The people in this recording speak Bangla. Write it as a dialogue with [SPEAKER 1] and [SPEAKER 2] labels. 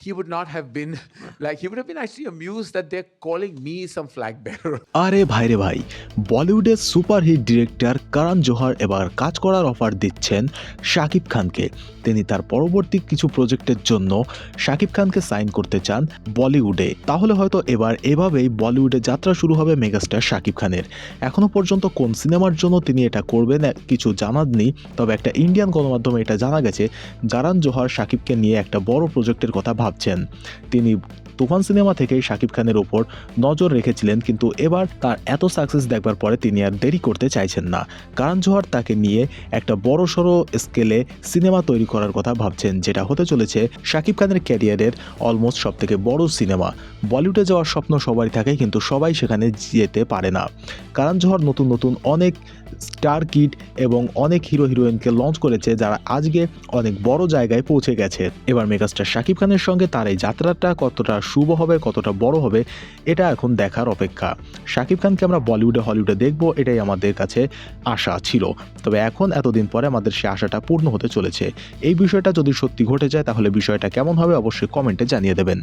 [SPEAKER 1] he would not have been, like, he would have been actually amused that they're calling me some flag bearer.
[SPEAKER 2] আরে ভাইরে ভাই বলিউডের সুপারহিট ডিরেক্টর করণ জোহার এবার কাজ করার অফার দিচ্ছেন শাকিব খানকে তিনি তার পরবর্তী কিছু প্রজেক্টের জন্য শাকিব খানকে সাইন করতে চান বলিউডে তাহলে হয়তো এবার এভাবেই বলিউডে যাত্রা শুরু হবে মেগাস্টার শাকিব খানের এখনও পর্যন্ত কোন সিনেমার জন্য তিনি এটা করবেন কিছু জানাননি তবে একটা ইন্ডিয়ান গণমাধ্যমে এটা জানা গেছে জারান জোহার শাকিবকে নিয়ে একটা বড় প্রজেক্টের কথা ভাবছেন। তিনি তুফান সিনেমা থেকেই শাকিব খানের ওপর নজর রেখেছিলেন, কিন্তু এবার তার এত সাকসেস দেখবার পরে তিনি আর দেরি করতে চাইছেন না। কারণ জোহার তাকে নিয়ে একটা বড় সড়ো স্কেলে সিনেমা তৈরি করার কথা ভাবছেন, যেটা হতে চলেছে শাকিব খানের ক্যারিয়ারের অলমোস্ট সব থেকে বড় সিনেমা। বলিউডে যাওয়ার স্বপ্ন সবারই থাকে, কিন্তু সবাই সেখানে যেতে পারে না। কারণ জোহর নতুন নতুন অনেক স্টার কিট এবং অনেক হিরো হিরোইনকে লঞ্চ করেছে, যারা আজকে অনেক বড় জায়গায় পৌঁছে গেছে। এবার মেগাস্টার শাকিব খানের সঙ্গে তার এই যাত্রাটা কতটা শুভ হবে, কতটা বড় হবে, এটা এখন দেখার অপেক্ষা। শাকিব খানকে আমরা বলিউডে, হলিউডে দেখব, এটাই আমাদের কাছে আশা ছিল। তবে এখন এতদিন পরে আমাদের সে আশাটা পূর্ণ হতে চলেছে। এই বিষয়টা যদি সত্যি ঘটে যায়, তাহলে বিষয়টা কেমন হবে, অবশ্যই কমেন্টে জানিয়ে দেবেন।